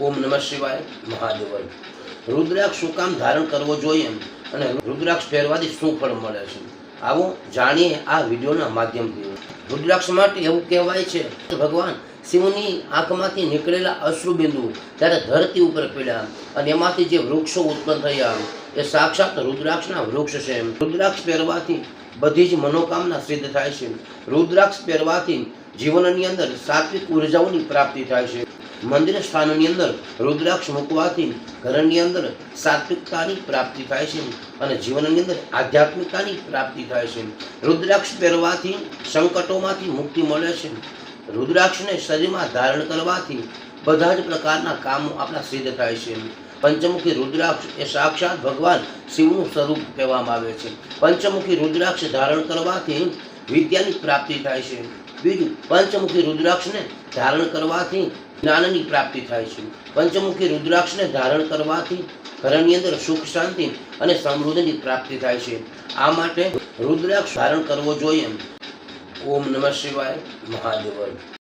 ઓમ નમઃ શિવાય મહાદેવ રુદ્રાક્ષ શું કામ ધારણ કરવો જોઈએ અને રુદ્રાક્ષ પહેરવાથી શું ફળ મળે છે? આવો જાણીએ આ વિડીયોના માધ્યમથી. રુદ્રાક્ષ માટે એવું કહેવાય છે કે ભગવાન શિવની આંખમાંથી નીકળેલા અશ્રુબિંદુ ત્યારે ધરતી ઉપર પડ્યા અને એમાંથી જે વૃક્ષો ઉત્પન્ન થયા, એ સાક્ષાત રુદ્રાક્ષના વૃક્ષ છે રુદ્રાક્ષ પહેરવાથી બધી જ મનોકામના સિદ્ધ થાય છે. રુદ્રાક્ષ પહેરવાથી જીવનની અંદર સાત્વિક ઉર્જાઓની પ્રાપ્તિ થાય છે. મંદિર સ્થાનની અંદર રુદ્રાક્ષ મૂકવાથી ઘરની અંદર સાત્વિકતાની પ્રાપ્તિ થાય છે અને જીવનની અંદર આધ્યાત્મિકતાની પ્રાપ્તિ થાય છે. રુદ્રાક્ષ પહેરવાથી સંકટોમાંથી મુક્તિ મળે છે. રુદ્રાક્ષને શરીરમાં ધારણ કરવાથી બધા જ પ્રકારના કામો આપણા સિદ્ધ થાય છે. પંચમુખી રુદ્રાક્ષ એ સાક્ષાત ભગવાન શિવનું સ્વરૂપ કહેવામાં આવે છે. પંચમુખી રુદ્રાક્ષ ધારણ કરવાથી વિદ્યાની પ્રાપ્તિ થાય છે. બીજું, પંચમુખી રુદ્રાક્ષને ધારણ કરવાથી જ્ઞાનની પ્રાપ્તિ થાય છે. પંચમુખી રુદ્રાક્ષને ધારણ કરવાથી ઘરની અંદર સુખ, શાંતિ અને સમૃદ્ધિની પ્રાપ્તિ થાય છે. આ માટે રુદ્રાક્ષ ધારણ કરવો જોઈએ. ઓમ નમઃ શિવાય મહાદેવ